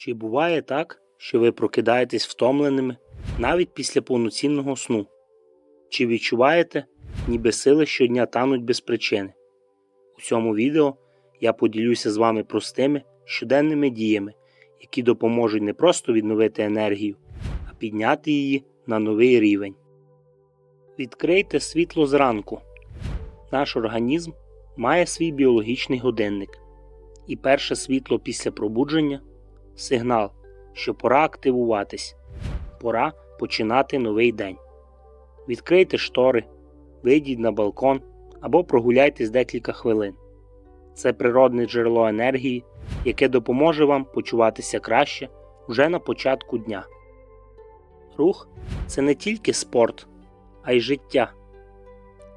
Чи буває так, що ви прокидаєтесь втомленими навіть після повноцінного сну? Чи відчуваєте, ніби сили щодня тануть без причини? У цьому відео я поділюся з вами простими щоденними діями, які допоможуть не просто відновити енергію, а підняти її на новий рівень. Відкрийте світло зранку. Наш організм має свій біологічний годинник, і перше світло після пробудження сигнал, що пора активуватись, пора починати новий день. Відкрийте штори, вийдіть на балкон або прогуляйтесь декілька хвилин. Це природне джерело енергії, яке допоможе вам почуватися краще вже на початку дня. Рух це не тільки спорт, а й життя.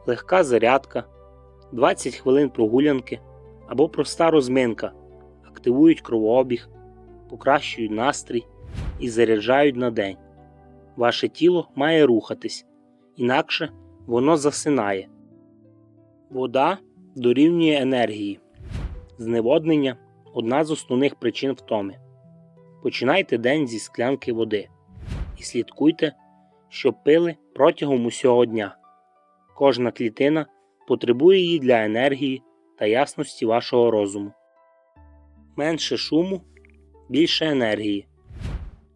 Легка зарядка, 20 хвилин прогулянки або проста розминка активують кровообіг, покращують настрій і заряджають на день. Ваше тіло має рухатись, інакше воно засинає. Вода дорівнює енергії. Зневоднення одна з основних причин втоми. Починайте день зі склянки води і слідкуйте, щоб пили протягом усього дня. Кожна клітина потребує її для енергії та ясності вашого розуму. Менше шуму, більше енергії.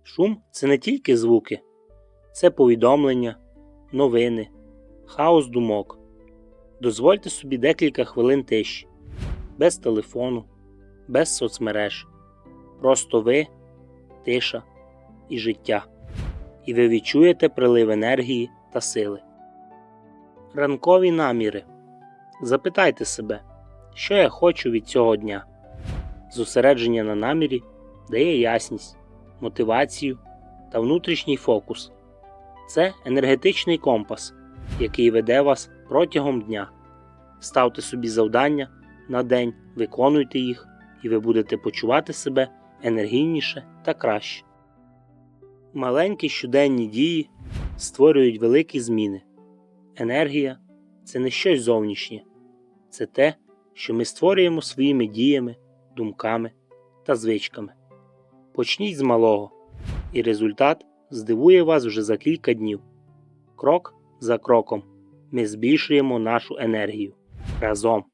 Шум це не тільки звуки, це повідомлення, новини, хаос думок. Дозвольте собі декілька хвилин тиші, без телефону, без соцмереж. Просто ви, тиша і життя. І ви відчуєте прилив енергії та сили. Ранкові наміри. Запитайте себе, що я хочу від цього дня. Зосередження на намірі дає ясність, мотивацію та внутрішній фокус. Це енергетичний компас, який веде вас протягом дня. Ставте собі завдання на день, виконуйте їх, і ви будете почувати себе енергійніше та краще. Маленькі щоденні дії створюють великі зміни. Енергія це не щось зовнішнє, це те, що ми створюємо своїми діями, думками та звичками. Почніть з малого, і результат здивує вас вже за кілька днів. Крок за кроком ми збільшуємо нашу енергію разом.